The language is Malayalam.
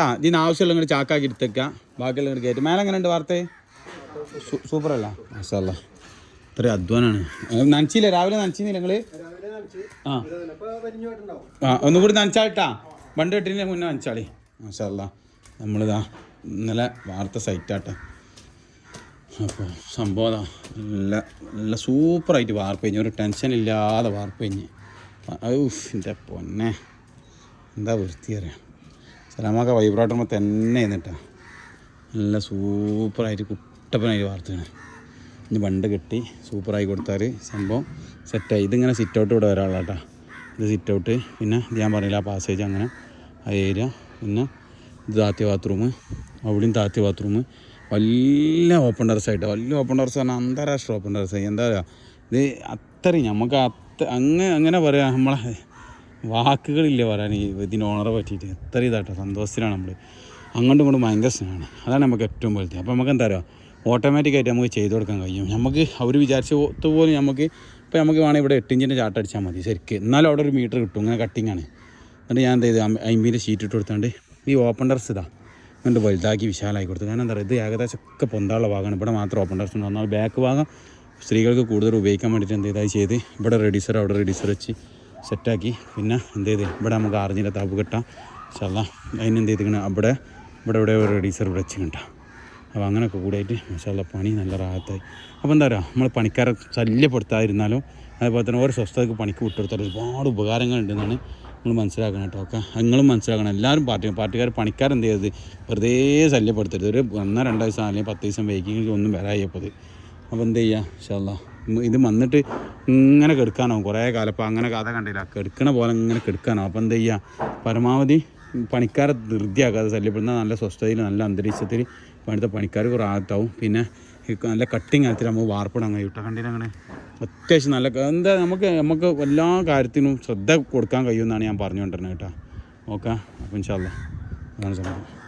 ആ ഇതിന് ആവശ്യമുള്ള ഇങ്ങോട്ട് ചാക്കാക്കി എടുത്തേക്കുക ബാക്കിയുള്ള ഇങ്ങോട്ട് കയറ്റി. മേലെ എങ്ങനെ ഉണ്ട് വാർത്തേ സൂപ്പർ അല്ല. മസാല ഇത്ര അധ്വാനാണ് നനച്ചില്ല? രാവിലെ നനച്ചില്ല നിങ്ങൾ? ആ. ആ ഒന്നുകൂടി നനച്ചാട്ടാ വണ്ടി കെട്ടിന് മുന്നേ നനച്ചാളി. മസാല നമ്മളിതാ ഇന്നലെ വാർത്ത സൈറ്റാട്ടെ. അപ്പോൾ സംഭവം അതാ. നല്ല നല്ല സൂപ്പറായിട്ട് വാർപ്പ് കഴിഞ്ഞ്. ഒരു ടെൻഷൻ ഇല്ലാതെ വാർപ്പ് കഴിഞ്ഞ്. എന്റെ പൊന്നെ. എന്താ വൃത്തി അറിയാം സലാമൊക്കെ വൈബ്രാട്ടർമ്മ തന്നെ എന്നിട്ടാ നല്ല സൂപ്പറായിട്ട് കുട്ടപ്പനായിട്ട് വാർത്തയാണ്. ഇനി ബണ്ട് കെട്ടി സൂപ്പറായി കൊടുത്താൽ സംഭവം സെറ്റായി. ഇതിങ്ങനെ സിറ്റ് ഔട്ട് ഇവിടെ വരാനുള്ള ഇത് സിറ്റ് ഔട്ട് പിന്നെ ഞാൻ പറഞ്ഞില്ല ആ പാസേജ് അങ്ങനെ. ആ ഏരിയ പിന്നെ ഇത് താത്തിയ ബാത്റൂം അവിടെയും താത്തിയ ബാത്റൂം വലിയ ഓപ്പൺ ടെറസ് ആയിട്ട്. വലിയ ഓപ്പൺ ടെറസ് പറഞ്ഞാൽ അന്താരാഷ്ട്ര ഓപ്പൺ ടെറസ് എന്താ പറയുക ഇത് അത്രയും. നമുക്ക് അത്ര അങ്ങ് അങ്ങനെ പറയാം നമ്മളെ വാക്കുകളില്ല പറയാൻ ഇതിന് ഓണറെ പറ്റിയിട്ട്. എത്ര ഇതാട്ടോ സന്തോഷത്തിലാണ് നമ്മൾ അങ്ങോട്ടും ഇങ്ങോട്ടും ഭയങ്കര സ്നേഹമാണ്. അതാണ് നമുക്ക് ഏറ്റവും വലുത്. അപ്പോൾ നമുക്ക് എന്താ പറയുക ഓട്ടോമാറ്റിക്കായിട്ട് നമുക്ക് ചെയ്തു കൊടുക്കാൻ കഴിയും. നമുക്ക് അവർ വിചാരിച്ച പോലും നമുക്ക് ഇപ്പോൾ നമുക്ക് വേണമെങ്കിൽ ഇവിടെ എട്ടിഞ്ചിന്റെ ചാട്ട് അടിച്ചാൽ മതി ശരിക്ക്. എന്നാലും അവിടെ ഒരു മീറ്റർ കിട്ടും ഇങ്ങനെ കട്ടിങ് ആണ്. എന്നിട്ട് ഞാൻ എന്ത് ചെയ്ത്? അമ്പതിന്റെ ഷീറ്റ് ഇട്ട് കൊടുത്താണ്ട് ഈ ഓപ്പൺ ഇതാ എന്നിട്ട് വലുതാക്കി വിശാലമായി കൊടുത്തു. കാരണം എന്താ പറയുക ഇത് ഏകദേശം ഒക്കെ പൊന്താനുള്ള ഭാഗമാണ്. ഇവിടെ മാത്രം ഓപ്പൺ ടെറസ് ഉണ്ട് ബാക്ക് ഭാഗം സ്ത്രീകൾക്ക് കൂടുതൽ ഉപയോഗിക്കാൻ വേണ്ടിയിട്ട് എന്ത് ചെയ്താൽ ചെയ്ത് ഇവിടെ റെഡീസർ അവിടെ റെഡീസർ വെച്ച് സെറ്റാക്കി. പിന്നെ എന്ത് ചെയ്ത് ഇവിടെ നമുക്ക് ആർജിന്റെ താപ്പ് കെട്ടാം. ചല്ല അതിന് എന്ത് ചെയ്തിങ്ങനെ അവിടെ ഇവിടെ ഇവിടെ ഒരു റെഡീസർ ഇവിടെ വെച്ച് കിട്ടാം അപ്പോൾ അങ്ങനെയൊക്കെ കൂടിയായിട്ട് മസാല പണി നല്ല റാഹത്തായി. അപ്പോൾ എന്താ പറയുക? നമ്മൾ പണിക്കാരെ ശല്യപ്പെടുത്താതിരുന്നാലും അതുപോലെ തന്നെ ഓരോ സ്വസ്ഥതയ്ക്ക് പണിക്ക് വിട്ടെടുത്താൽ ഒരുപാട് ഉപകാരങ്ങളുണ്ടെന്നാണ് നമ്മൾ മനസ്സിലാക്കണം കേട്ടോ ഒക്കെ നിങ്ങളും മനസ്സിലാക്കണം. എല്ലാവരും പാർട്ടി പാർട്ടിക്കാർ പണിക്കാർ എന്ത് ചെയ്തത് വെറുതെ ശല്യപ്പെടുത്തരുത്. ഒരു ഒന്നോ രണ്ടോ ദിവസം അല്ലെങ്കിൽ പത്ത് ദിവസം വൈകിങ്ങനെ ഒന്നും വരായപ്പോൾ അപ്പോൾ എന്ത് ചെയ്യുക? ഇൻഷാല്ലാ ഇത് വന്നിട്ട് ഇങ്ങനെ കെടുക്കാനാവും. കുറേ കാലം അപ്പോൾ അങ്ങനെ കഥ കണ്ടില്ല. കെടുക്കണ പോലെ ഇങ്ങനെ കെടുക്കാനാവും. അപ്പോൾ എന്ത് ചെയ്യുക പരമാവധി പണിക്കാരെ ധൃതിയാക്കാതെ ശല്യപ്പെടുന്ന നല്ല സ്വസ്ഥതയിൽ നല്ല അന്തരീക്ഷത്തിൽ പണിത്തെ പണിക്കാർക്ക് കുറാത്താവും പിന്നെ നല്ല കട്ടിങ് ആയിട്ട് നമുക്ക് വാർപ്പിടാൻ കഴിയും ഇട്ട കണ്ടില്ല അങ്ങനെ അത്യാവശ്യം നല്ല എന്താ നമുക്ക് നമുക്ക് എല്ലാ കാര്യത്തിനും ശ്രദ്ധ കൊടുക്കാൻ കഴിയുമെന്നാണ് ഞാൻ പറഞ്ഞുകൊണ്ടിരുന്നത് കേട്ടോ. ഓക്കെ? അപ്പം ഇൻഷാല്ല അതാണ് സംഭവം.